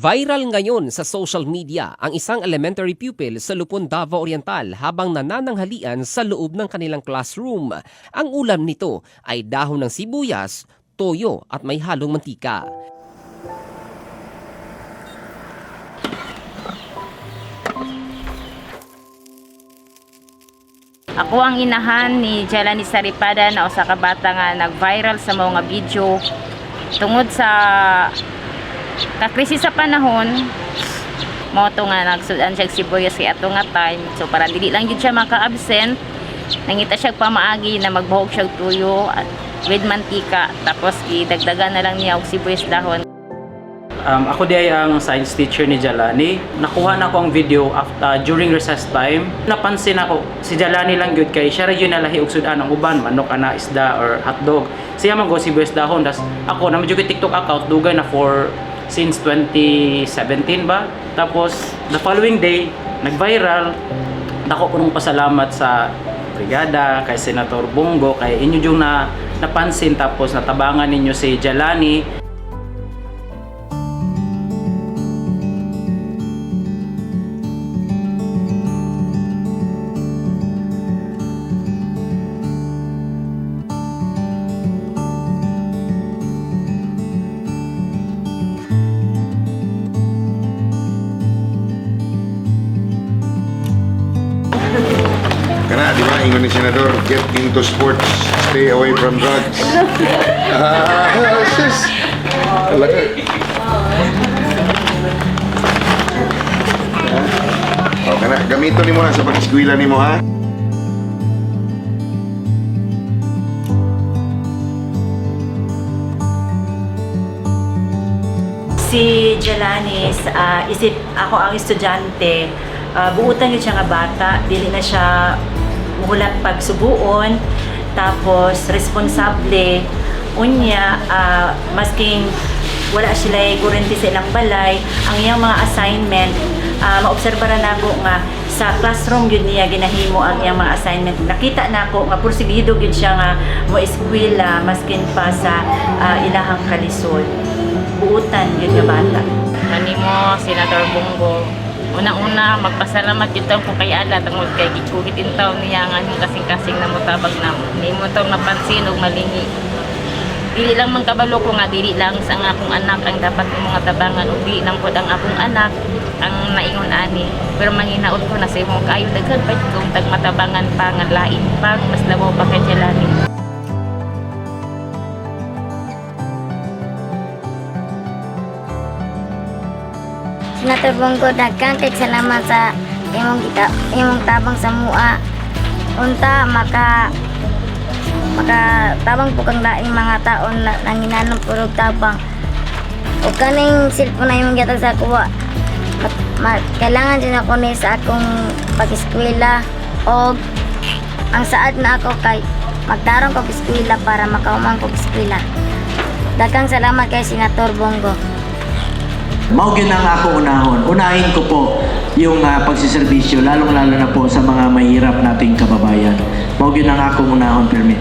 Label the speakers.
Speaker 1: Viral ngayon sa social media ang isang elementary pupil sa Lupon, Davao Oriental habang nanananghalian sa loob ng kanilang classroom. Ang ulam nito ay dahon ng sibuyas, toyo at may halong mantika.
Speaker 2: Ako ang inahan ni Jelani Saripada na usa ka bata nga nag-viral sa mga video tungod sa kakrisis sa panahon mo to nga nagsudan siya sibuyas kay ato nga time so para dili lang jud siya maka-absent nangita siya pamaagi na magbuhog siya tuyo at with mantika tapos idagdagan na lang niya og sibuyas dahon
Speaker 3: Um, ako di ay ang science teacher ni Jalani. Nakuha na ko ang video after during recess time. Napansin ako si Jalani lang gyud kay siya yun nalahi og sudan ang uban manok ana isda or hotdog. Siya man go si Boys dahon das ako na medyo TikTok account dugay na for since 2017 ba. Tapos the following day nag-viral. Dako ko nung pasalamat sa brigada kay Senator Bongo kay inyo yung na napansin tapos natabangan ninyo si Jalani
Speaker 4: Kana, di ba, ingon ni Senador, get into sports, stay away from drugs. Ah, sis. Talaga. O, kana, gamito ni mo na sa pag-eskwila ni mo, ha?
Speaker 5: Si Jelanis, ah, isip ako ang estudyante, uh, buutan yun siya nga bata, dili na siya muhulat pagsubuon, tapos responsable, unya, ah, masking wala sila kurente sa ilang balay, ang iyang mga assignment, uh, maobserbaran nako nga sa classroom yun niya ginahimo ang iyang mga assignment. Nakita nako nga porsigido gyud siya nga mo eskwela maskin pa sa ah, ilahang kalisod buutan yun nga bata.
Speaker 2: Kanimo, Senator Bongo. Una-una, magpasalamat tayo kung kay Ala tungod kay gikuhit in taon niya nga kasing-kasing na mutabag na ni mo taong napansin og malingi. Dili lang man kabalo ko nga dili lang sa akong anak ang dapat mga tabangan ug dili lang pod ang akong anak ang naingon ani. Pero manginaot ko na sa imong kayo daghan pa kung tag matabangan pa nga lain pa mas
Speaker 6: Senator Bongo daghan kay salamat sa imong kita imong tabang sa mua. Unta maka maka tabang po kang laing mga taon na nanginanong purog tabang. O kaning cellphone na imong gihatag sa kuha. Mat, ma- kailangan din ako ni sa akong pag-eskwela o ang saad na ako kay magtarong ko eskwela para makaumang ko eskwela. Daghang salamat kay Senator Bongo.
Speaker 7: Mao gyud ang ako unahon. Unahin ko po yung ah, pagsiservisyo, lalong-lalo na po sa mga mahirap nating kababayan. Mao gyud ang ako unahon, Permi.